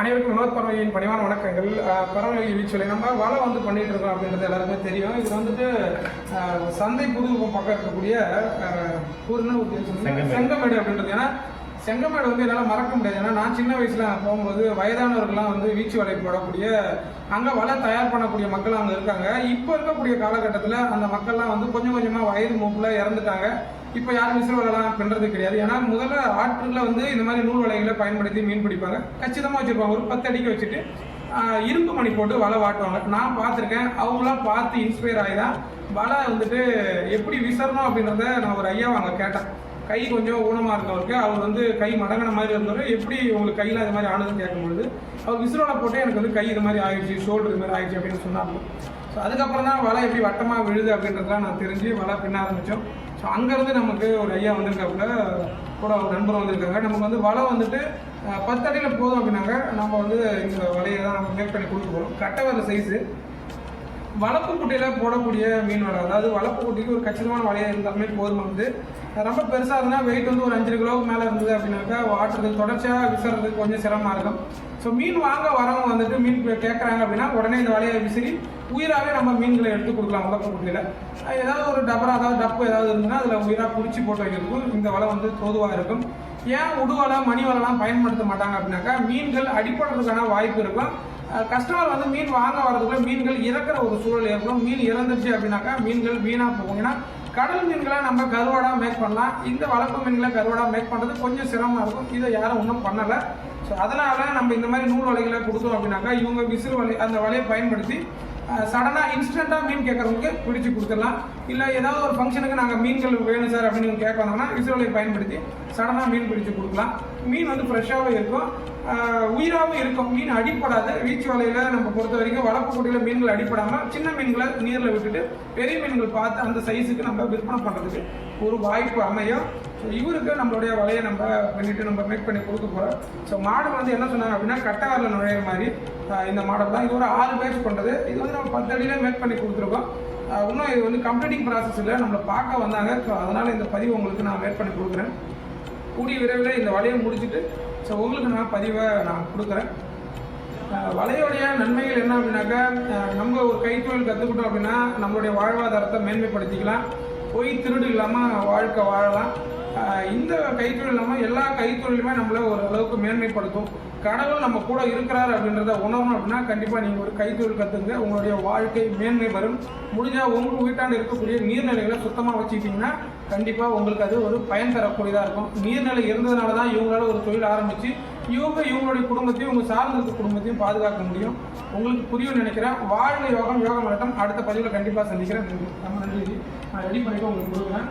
அனைவருக்கும் வினோத் பறவையின் பணிவான வணக்கங்கள். பறவை வீச்சுவலை நம்ம வலை வந்து பண்ணிட்டு இருக்கோம் அப்படின்றது எல்லாருக்குமே தெரியும். இது வந்துட்டு சந்தை புது பக்கம் இருக்கக்கூடிய? செங்கமேடு. செங்கமேடு அப்படின்றது. ஏன்னா செங்கமேடு வந்து என்னால் மறக்க முடியாது. ஏன்னா நான் சின்ன வயசுல போகும்போது வயதானவர்கள்லாம் வந்து வீச்சு வலை போடக்கூடிய அங்கே வலை தயார் பண்ணக்கூடிய மக்கள் அங்கே இருக்காங்க. இப்போ இருக்கக்கூடிய காலகட்டத்தில் அந்த மக்கள்லாம் வந்து கொஞ்சம் கொஞ்சமாக வயது மூப்பில் இறந்துட்டாங்க. இப்போ யாரும் விசிறு வலைலாம் பண்ணுறது கிடையாது. ஏன்னா முதல்ல ஆற்றுல வந்து இந்த மாதிரி நூல் வலைகளை பயன்படுத்தி மீன் பிடிப்பாங்க. கச்சிதமாக வச்சுருப்பாங்க. ஒரு பத்து அடிக்கு வச்சுட்டு இரும்பு மணி போட்டு வலை வாட்டுவாங்க. நான் பார்த்துருக்கேன். அவங்களாம் பார்த்து இன்ஸ்பயர் ஆகி தான் வலை வந்துட்டு எப்படி விசரணும் அப்படின்றத நான் ஒரு ஐயாவை அங்கே கேட்டேன். கை கொஞ்சம் ஊனமாக இருக்கவருக்கு. அவர் வந்து கை மடங்கின மாதிரி இருந்தவர். எப்படி உங்களுக்கு கையில் அது மாதிரி ஆனதுன்னு கேட்கும்பொழுது அவர் விசிறோட போட்டு எனக்கு வந்து கை இது மாதிரி ஆயிடுச்சு ஷோல்டர் இது மாதிரி ஆயிடுச்சு அப்படின்னு சொன்னாங்க. ஸோ அதுக்கப்புறம் தான் வலை எப்படி வட்டமாக விழுது அப்படின்றதெல்லாம் நான் தெரிஞ்சு வலை பின்ன ஆரம்பித்தோம். ஸோ அங்கேருந்து நமக்கு ஒரு ஐயா வந்திருக்காப்புல கூட ஒரு நண்பர் வந்திருக்காங்க. நமக்கு வந்து வலை வந்துட்டு பத்து அடியில் போதும் அப்படின்னாங்க. நம்ம வந்து இந்த வலையை தான் நம்ம மேக் பண்ணி கொடுத்து போகிறோம் கட்டை வர சைஸு வளர்ப்பு குட்டையில் போடக்கூடிய மீன் வலை அதாவது வளர்ப்பு குட்டிக்கு ஒரு கச்சிதமான வலையாக இருந்தாலுமே வந்து. ரொம்ப பெருசாக இருந்தால் வெயிட் வந்து ஒரு அஞ்சு கிலோவுக்கு மேலே இருந்தது அப்படின்னாக்கா வாட்டுறதுக்கு தொடர்ச்சியாக விசுறதுக்கு கொஞ்சம் சிரமமாக இருக்கும். ஸோ மீன் வாங்க வரவங்க வந்துட்டு மீன் கேட்குறாங்க அப்படின்னா உடனே இந்த வலையை விசிறி உயிராகவே நம்ம மீன்களை எடுத்து கொடுக்கலாம் வளர்ப்பு குட்டியில் ஏதாவது ஒரு டப்பரா அதாவது டப்பு ஏதாவது இருந்ததுன்னா அதில் உயிராக பிடிச்சி போட்டு வைக்கிறதுக்கும் இந்த வலை வந்து தோதுவாக இருக்கும். ஏன் உடுவலை மணி வலைலாம் பயன்படுத்த மாட்டாங்க அப்படின்னாக்கா மீன்கள் அடிப்படுறதுக்கான வாய்ப்பு இருக்கும். கஸ்டமர் வந்து மீன் வாங்க வரதுக்குள்ள மீன்கள் இறக்குற ஒரு சூழல் ஏற்படும். மீன் இறந்துச்சு அப்படின்னாக்கா மீன்கள் வீணாக போகும். ஏன்னா கடல் மீன்களை நம்ம கருவாடாக மேக் பண்ணலாம். இந்த வளர்ப்பு மீன்களை கருவாடாக மேக் பண்ணுறது கொஞ்சம் சிரமமாக இருக்கும். இதை யாரும் ஒன்றும் பண்ணலை. ஸோ அதனால் நம்ம இந்த மாதிரி நூல் வலைகளை கொடுத்தோம் அப்படின்னாக்கா இவங்க விசிறு வலை அந்த வலையை பயன்படுத்தி சடனாக இன்ஸ்டண்ட்டாக மீன் கேட்குறவங்களுக்கு பிடிச்சி கொடுத்துடலாம். இல்லை ஏதாவது ஒரு ஃபங்க்ஷனுக்கு நாங்கள் மீன்கள் வேணும் சார் அப்படின்னு கேட்க வந்தாங்கன்னா விசிறலையை பயன்படுத்தி சடனாக மீன் பிடிச்சி கொடுக்கலாம். மீன் வந்து ஃப்ரெஷ்ஷாகவும் இருக்கும். உயிராகவும் இருக்கும். மீன் அடிப்படாத வீச்சு வலையில் நம்ம பொறுத்த வரைக்கும் வளர்ப்பு குட்டியில் மீன்கள் அடிப்படாமல் சின்ன மீன்களை நீரில் விட்டுட்டு பெரிய மீன்கள் பார்த்து அந்த சைஸுக்கு நம்ம விற்பனை பண்ணுறதுக்கு ஒரு வாய்ப்பு அமையும். ஸோ இவருக்கு நம்மளுடைய வலையை நம்ம பண்ணிட்டு நம்ம மேக் பண்ணி கொடுக்க போகிறோம் ஸோ மாடல் வந்து என்ன சொன்னாங்க அப்படின்னா கட்டகாரில் நுழையிற மாதிரி இந்த மாடல் தான். இது ஒரு ஆறு பேட்ச் பண்ணுறது இது வந்து நம்ம பத்து அடியில் மேக் பண்ணி கொடுத்துருக்கோம். இன்னும் இது வந்து கம்ப்ளீட்டிங் ப்ராசஸ் இல்லை. நம்மளை பார்க்க வந்தாங்க. ஸோ அதனால் இந்த பதிவு உங்களுக்கு நான் மேக் பண்ணி கொடுக்குறேன். கூடிய விரைவில் இந்த வலையை முடிச்சுட்டு ஸோ உங்களுக்கு நான் பதிவை நான் கொடுக்குறேன். அஹ் வலையோடைய நன்மைகள் என்ன அப்படின்னாக்கா நம்ம ஒரு கைத்தொழில் கற்றுக்கிட்டோம் அப்படின்னா நம்மளுடைய வாழ்வாதாரத்தை மேன்மைப்படுத்திக்கலாம். போய் திருடு இல்லாமல் வாழ்க்கை வாழலாம். இந்த கைத்தொழில் இல்லாமல் எல்லா கைத்தொழிலுமே நம்மளை ஓரளவுக்கு மேன்மைப்படுத்தும். கடவுள் நம்ம கூட இருக்கிறார் அப்படின்றத உணரணும் அப்படின்னா கண்டிப்பாக நீங்கள் ஒரு கைத்தொழில் கற்றுங்க உங்களுடைய வாழ்க்கை மேன்மை வரும். முடிஞ்சால் உங்கள் வீட்டாண்டு இருக்கக்கூடிய நீர்நிலைகளை சுத்தமாக வச்சுக்கிட்டிங்கன்னா கண்டிப்பாக உங்களுக்கு அது ஒரு பயன் தரக்கூடியதாக இருக்கும். நீர்நிலை இருந்ததுனால தான் இவங்களால ஒரு தொழில் ஆரம்பித்து இவங்க இவங்களுடைய குடும்பத்தையும் உங்கள் சார்ந்த குடும்பத்தையும் பாதுகாக்க முடியும். உங்களுக்கு புரியும் நினைக்கிறேன். வாழ்க யோகம் யோகம் மட்டம் அடுத்த பதிவில் கண்டிப்பாக சந்திக்கிறேன். நம்ம நன்றி. நான் ரெடி பண்ணிட்டு உங்களுக்கு கொடுக்குறேன்.